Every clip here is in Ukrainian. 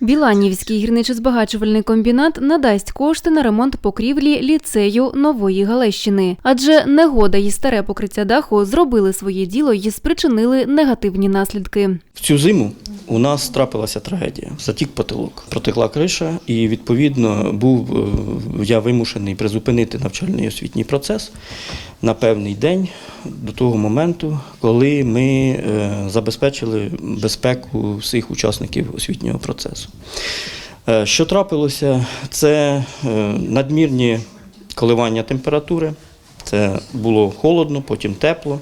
Біланівський гірничо-збагачувальний комбінат надасть кошти на ремонт покрівлі ліцею Нової Галещини. Адже негода і старе покриття даху зробили своє діло і спричинили негативні наслідки. В цю зиму у нас трапилася трагедія. Затік потолок, протекла криша, і відповідно був е, я вимушений призупинити навчальний освітній процес на певний день до того моменту, коли ми е, забезпечили безпеку всіх учасників освітнього процесу. Е, Що трапилося? Це е, надмірні коливання температури. Це було холодно, потім тепло.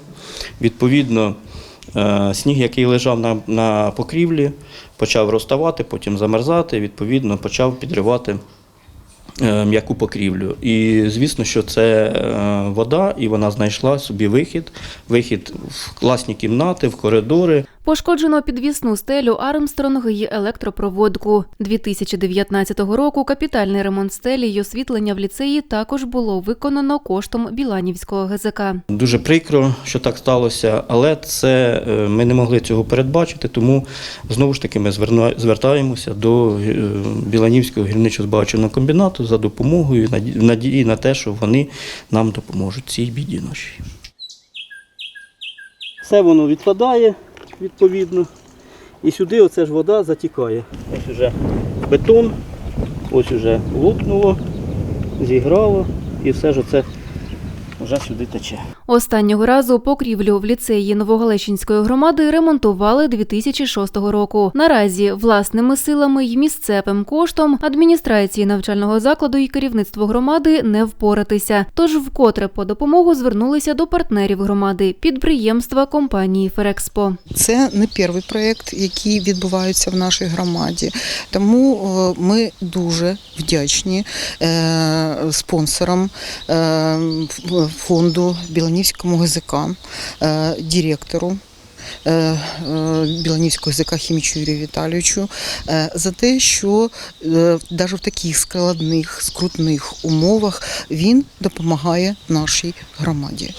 Відповідно, сніг, який лежав на, на покрівлі, почав розставати, потім замерзати, відповідно, почав підривати м'яку покрівлю. І звісно, що це е, вода, і вона знайшла собі вихід, вихід в класні кімнати, в коридори. Пошкоджено підвісну стелю Армстронг і електропроводку. 2019 року капітальний ремонт стелі й освітлення в ліцеї також було виконано коштом Біланівського ГЗК. Дуже прикро, що так сталося, але це е, ми не могли цього передбачити, тому знову ж таки ми звертаємося до е, Біланівського гірничо-збагачувального комбінату за допомогою в надії на те, що вони нам допоможуть цій біді нашій. Все воно відпадає відповідно. І сюди оце ж вода затікає. Ось уже бетон, ось уже лопнуло, зіграло і все ж оце вже сюди тече. Останнього разу покрівлю в ліцеї Новогалещинської громади ремонтували 2006 року. Наразі власними силами й місцевим коштом адміністрації навчального закладу і керівництво громади не впоратися. Тож вкотре по допомогу звернулися до партнерів громади підприємства компанії Ферекспо. Це не перший проєкт, який відбувається в нашій громаді. Тому е, ми дуже вдячні е, спонсорам е, фонду Біланівському ГЗК, е, директору. е, е, Біланівського язика Хімічу Юрію Віталійовичу за те, що навіть в таких складних, скрутних умовах він допомагає нашій громаді.